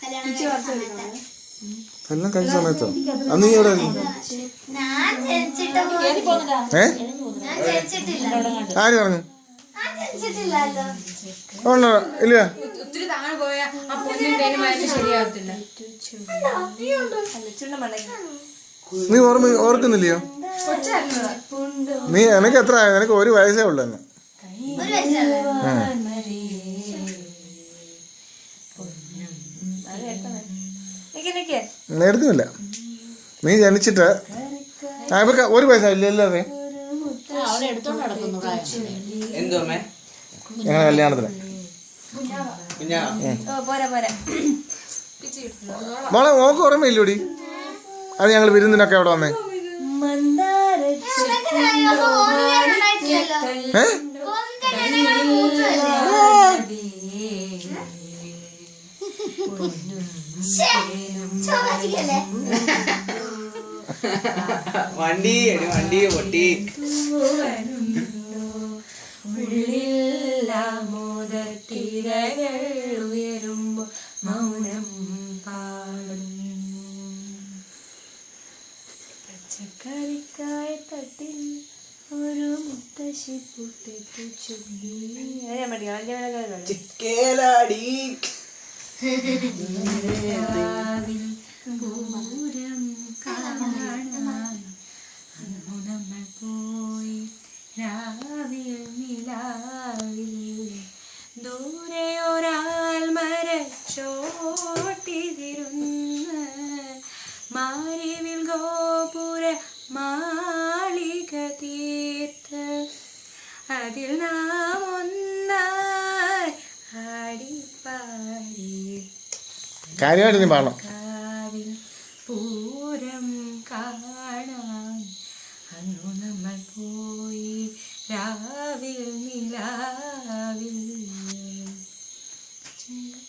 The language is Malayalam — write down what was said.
കല്യാണം കഴിച്ച സമയത്ത്. എല്ലാം കഴിഞ്ഞ സമയത്തോ? അന്ന് നീ എവിടെ ഏ? ആര് പറഞ്ഞു? ഉണ്ടോ ഇല്ല? നീ ഓർമ്മ ഓർക്കുന്നില്ലയോ? നീ എനിക്ക് എത്ര എനിക്ക് ഒരു വയസ്സേ ഉള്ളു എന്ന് ഒരു വയസ്സല്ലേ എടുക്കുന്നില്ല. നീ ജനിച്ചിട്ട് ഇവർക്ക് ഒരു പൈസ അമ്മേ ഞങ്ങളുടെ കല്യാണത്തിന്. കുഞ്ഞാ? പോരാ പോരാ. മോളെ മോക്ക് ഓർമ്മയില്ലൂടി? അത് ഞങ്ങൾ വിരുന്നിനൊക്കെ അവിടെ വന്നേ. ഏ? വണ്ടി എടി വണ്ടി പൊട്ടി. മോദത്തിരകൾ ഉയരുമ്പോ മൗനം പാടും പച്ചക്കറിക്കായ തട്ടിൽ ഒരു മുത്തശ്ശി പുട്ടിട്ടു ചിക്കേലാടി. പൂരം കാണാൻ അന്നു നമ്മൾ പോയി രാവിൽ നിലാവിൽ ദൂരെ ഒരാൾ മരച്ചോട്ടിതിരുന്ന് മാരിവിൽ ഗോപുര മാളിക തീർത്ത് അതിൽ നാം കാര്യമായിട്ട് നീ പാടണം. പൂരം കാണാൻ അന്നു നമ്മൾ പോയി രാവിൽ